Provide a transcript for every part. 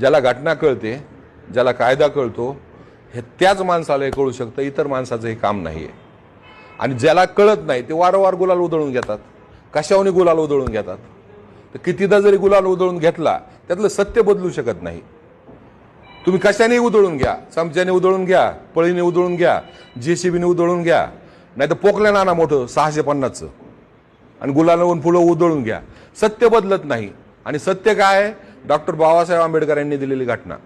ज्याला घटना कळते ज्याला कायदा कळतो हे त्याच माणसाला हे कळू शकतं इतर माणसाचं हे काम नाही आहे आणि ज्याला कळत नाही ते वारंवार गुलाल उधळून घेतात. कशावनी गुलाल उधळून घेतात? तर कितीदा जरी गुलाल उधळून घेतला त्यातलं सत्य बदलू शकत नाही. तुम्ही कशाने उधळून घ्या? चमच्याने उधळून घ्या पळीने उधळून घ्या जेसीबीने उधळून घ्या. नाही तर पोकल्या नाना मोठं सहाशे पन्नासचं. आणि गुलालावून फुलं उधळून घ्या. सत्य बदलत नाही. आणि सत्य काय? आहे डॉक्टर बाबासाहेब आंबेडकर यांनी दिलेली घटना.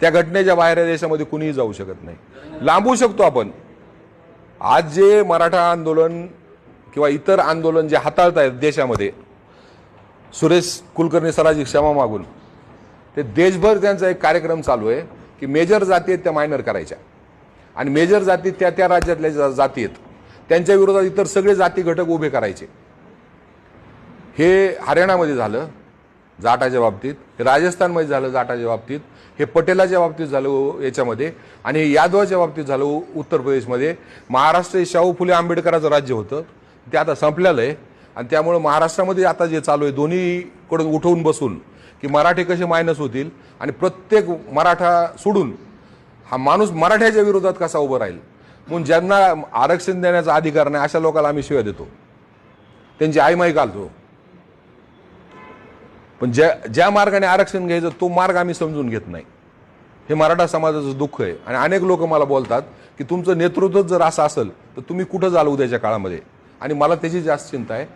त्या घटनेच्या बाहेर या देशामध्ये कुणीही जाऊ शकत नाही. लांबू शकतो आपण. आज जे मराठा आंदोलन किंवा इतर आंदोलन जे हाताळत आहेत देशामध्ये सुरेश कुलकर्णी सराजी क्षमा मागून ते देशभर त्यांचा एक कार्यक्रम चालू आहे की मेजर जाती आहेत त्या मायनर करायच्या. आणि मेजर जाती त्या त्या राज्यातल्या जा- जाती आहेत. त्यांच्या विरोधात इतर सगळे जाती घटक उभे करायचे. हे हरियाणामध्ये झालं. जाटाच्या बाबतीत हे राजस्थानमध्ये झालं जाटाच्या बाबतीत हे पटेलाच्या बाबतीत झालं याच्यामध्ये आणि यादवाच्या बाबतीत झालं उत्तर प्रदेशमध्ये. महाराष्ट्र हे शाहू फुले आंबेडकराचं राज्य होतं. ते आता संपलेलं आहे. आणि त्यामुळं महाराष्ट्रामध्ये आता जे चालू आहे दोन्हीकडून उठवून बसून की मराठे कसे मायनस होतील आणि प्रत्येक मराठा सोडून हा माणूस मराठ्याच्या विरोधात कसा उभं राहील? म्हणून ज्यांना आरक्षण देण्याचा अधिकार नाही अशा लोकांना आम्ही शिव्या देतो. त्यांची आईमाई घालतो. पण ज्या ज्या मार्गाने आरक्षण घ्यायचं तो मार्ग आम्ही समजून घेत नाही. हे मराठा समाजाचं दुःख आहे. आणि अनेक लोक मला बोलतात की तुमचं नेतृत्वच जर असं असेल तर तुम्ही कुठं जाल उद्याच्या काळामध्ये? आणि मला त्याची जास्त चिंता आहे.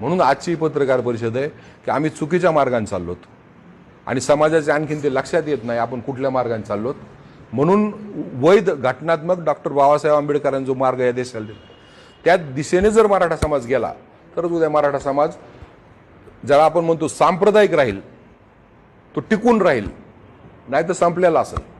म्हणून आजची पत्रकार परिषद आहे की आम्ही चुकीच्या मार्गाने चाललोत. आणि समाजाचे आणखीन ते लक्षात येत नाही आपण कुठल्या मार्गाने चाललोत. म्हणून वैध घटनात्मक डॉक्टर बाबासाहेब आंबेडकरांचा जो मार्ग या देशाला त्या दिशेने जर मराठा समाज गेला तरच उद्या मराठा समाज ज्याला आपण म्हणतो सांप्रदायिक राहील तो टिकून राहील नाही तर संपलेला असेल.